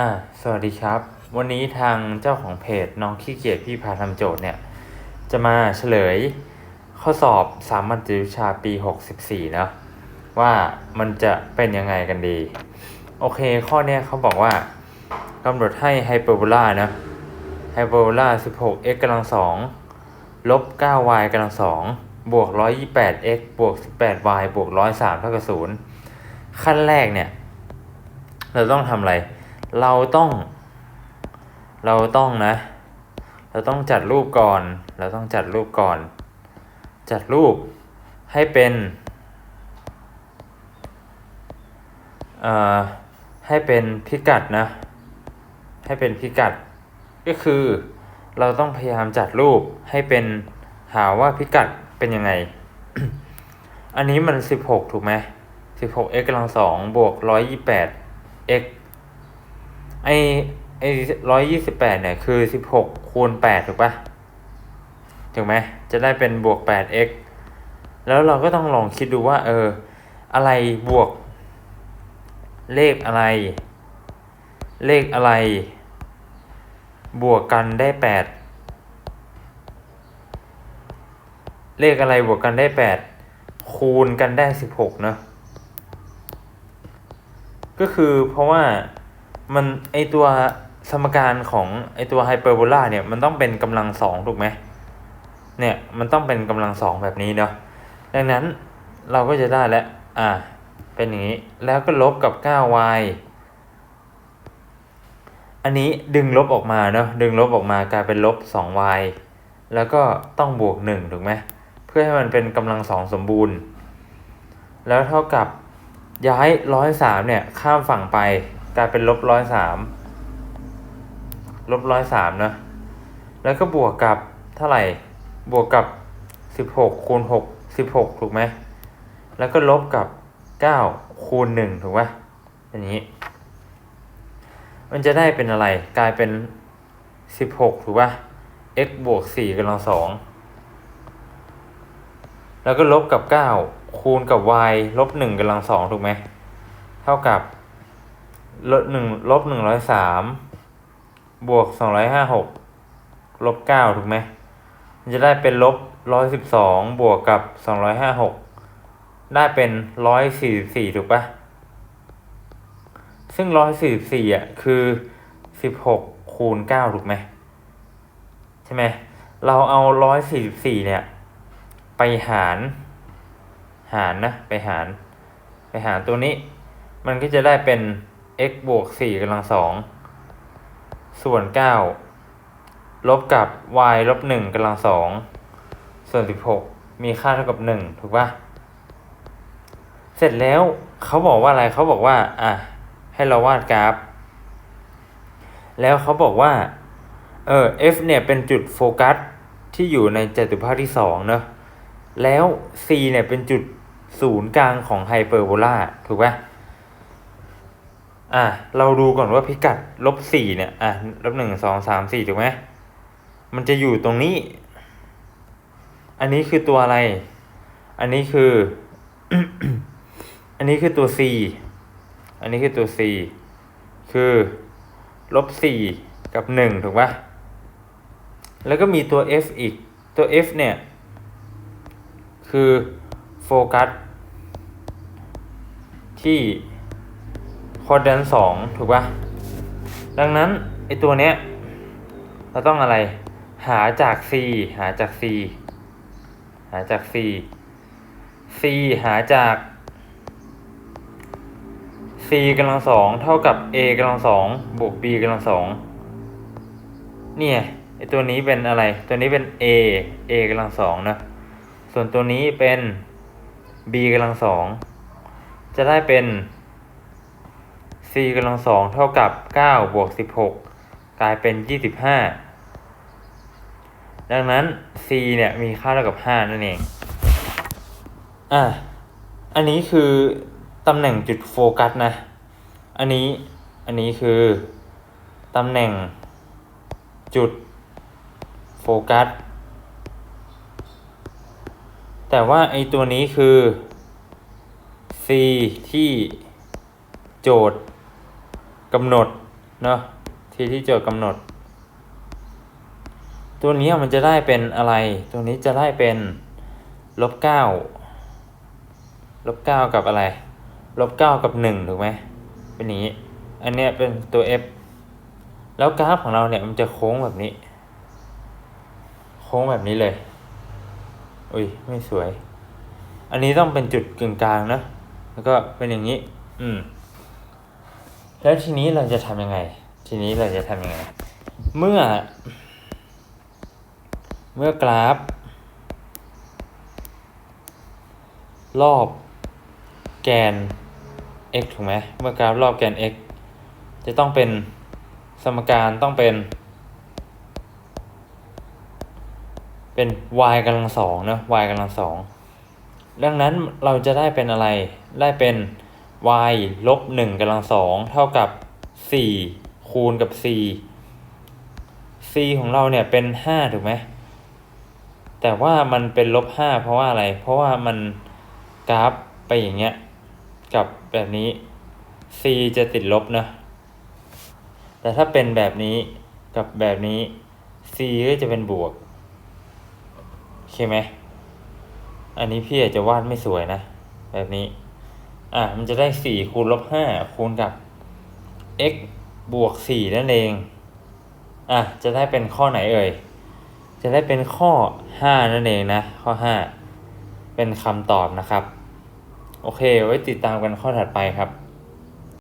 อ่าสวัสดีครับ วันนี้ทางเจ้าของเพจน้องขี้เกียจพี่พาทำโจทย์เนี่ย จะมาเฉลยข้อสอบสามัญจิตวิชาปี 64เนาะว่ามันจะเป็นยังไงกันดี โอเคข้อเนี้ยเขาบอกว่ากำหนดให้ไฮเปอร์โบลานะไฮเปอร์โบลา 16x กำลังสองลบ 9y กำลังสองบวก 128x บวก 18y บวก 103เท่ากับ0ขั้นแรกเนี่ย เราต้องทำอะไร เราต้อง เราต้องนะ เราต้องจัดรูปก่อน เราต้องจัดรูปก่อน จัดรูปให้เป็นเอ่อให้เป็นพิกัดนะ ให้เป็นพิกัด ก็คือเราต้องพยายามจัดรูปให้เป็นหาว่าพิกัดเป็นยังไง อันนี้มัน 16 ถูกไหม16 x กำลังสองบวก128 x ไอไอร้อยยี่สิบแปดเนี่ย คือสิบหกคูณแปดถูกปะถูกไหมจะได้เป็นบวกแปด x แล้วเราก็ต้องลองคิดดูว่า เออ อะไรบวก เลขอะไร เลขอะไร บวกกันได้แปดเลขอะไรบวกกันได้แปดคูณกันได้สิบหกเนอะก็คือเพราะว่า มันไอตัวสมการของไอตัวไฮเปอร์โบลาเนี่ยมันต้องเป็นกำลังสองถูกไหมเนี่ยมันต้องเป็นกำลังสองแบบนี้เนาะดังนั้นเราก็จะได้แล้วอ่าเป็นอย่างนี้แล้วก็ลบกับ 9y อันนี้ดึงลบออกมาเนาะดึงลบออกมากลายเป็นลบ 2y แล้วก็ต้องบวก 1 ถูกไหมเพื่อให้มันเป็นกำลังสองสมบูรณ์ แล้วเท่ากับย้ายร้อยสามเนี่ยข้ามฝั่งไป กลายเป็นลบร้อยสามลบร้อยสามนะ แล้วก็บวกกับเท่าไหร่ บวกกับสิบหกคูณหกสิบหกถูกไหม แล้วก็ลบกับเก้าคูณหนึ่งถูกไหมอย่างนี้ มันจะได้เป็นอะไร กลายเป็นสิบหกถูกป่ะ x บวกสี่กำลังสอง แล้วก็ลบกับเก้าคูณกับ y ลบหนึ่งกำลังสองถูกไหม เท่ากับ ลบหนึ่งลบหนึ่งร้อยสามบวกสองร้อยห้าหกลบเก้าถูกไหมมันจะได้เป็นลบร้อยสิบสองบวกกับสองร้อยห้าหกได้เป็นร้อยสี่สิบสี่ถูกปะซึ่งร้อยสี่สิบสี่อะคือสิบหกคูณเก้าถูกไหมใช่ไหมเราเอาร้อยสี่สิบสี่เนี่ย ไปหาร หารนะ ไปหาร ไปหารตัวนี้ มันก็จะได้เป็น x บวกสี่กำลังสองส่วนเก้าลบกับ y ลบหนึ่งกำลังสองส่วนสิบหกมีค่าเท่ากับหนึ่งถูกปะเสร็จแล้วเขาบอกว่าอะไรเขาบอกว่า อะ ให้เราวาดกราฟ แล้วเขาบอกว่า เออ f เนี่ยเป็นจุดโฟกัสที่อยู่ในจัตุภาคที่สองเนอะแล้ว c เนี่ยเป็นจุดศูนย์กลางของไฮเปอร์โบลาถูกปะ อะเราดูก่อนว่าพิกัดลบสี่เนี่ย อะลบหนึ่งสองสามสี่ถูกไหมมันจะอยู่ตรงนี้ อันนี้คือตัวอะไร อันนี้คือ อันนี้คือตัว c อันนี้คือตัว c คือลบสี่กับหนึ่งถูกปะแล้วก็มีตัว f อีก ตัว f เนี่ย คือโฟกัสที่ คอร์ดแดนสองถูกปะดังนั้นไอตัวเนี้ยเราต้องอะไร หาจาก c หาจาก c หาจาก c c หาจาก c กำลังสองเท่ากับ a กำลังสองบวก b กำลังสองเนี่ยไอตัวนี้เป็นอะไร ตัวนี้เป็น a a กำลังสองนะ ส่วนตัวนี้เป็น b กำลังสอง จะได้เป็น c กำลังสองเท่ากับเก้าบวกสิบหกกลายเป็นยี่สิบห้าดังนั้น c เนี่ยมีค่าเท่ากับห้านั่นเอง อะ อันนี้คือตำแหน่งจุดโฟกัสนะ อันนี้ อันนี้คือตำแหน่งจุดโฟกัส แต่ว่าไอตัวนี้คือ c ที่โจทย์ กำหนดเนาะที่ที่โจทย์กำหนด ตัวนี้มันจะได้เป็นอะไร ตัวนี้จะได้เป็นลบเก้าลบเก้ากับอะไรลบเก้ากับหนึ่งถูกไหมเป็นอย่างนี้ อันเนี้ยเป็นตัว f แล้วกราฟของเราเนี่ยมันจะโค้งแบบนี้ โค้งแบบนี้เลย อุ้ยไม่สวย อันนี้ต้องเป็นจุดกึ่งกลางนะ แล้วก็เป็นอย่างนี้ อืม แล้วทีนี้เราจะทำยังไง ทีนี้เราจะทำยังไง เมื่อ เมื่อกราฟ รอบแกน x ถูกไหมเมื่อกราฟรอบแกน x จะต้องเป็นสมการต้องเป็น เป็น y กำลังสองเนะ y กำลังสองดังนั้นเราจะได้เป็นอะไร ได้เป็น y ลบหนึ่งกำลังสองเท่ากับสี่คูณกับ c c ของเราเนี่ยเป็นห้าถูกไหมแต่ว่ามันเป็นลบห้าเพราะว่าอะไร เพราะว่ามันกราฟไปอย่างเงี้ยกับแบบนี้ c จะติดลบนะ แต่ถ้าเป็นแบบนี้กับแบบนี้ c ก็จะเป็นบวกโอเคไหม อันนี้พี่อาจจะวาดไม่สวยนะ แบบนี้ อะมันจะได้สี่คูณลบห้าคูณกับ x บวกสี่นั่นเอง อะจะได้เป็นข้อไหนเอ่ย จะได้เป็นข้อห้านั่นเองนะ ข้อห้าเป็นคำตอบนะครับ โอเค ไว้ติดตามกันข้อถัดไปครับ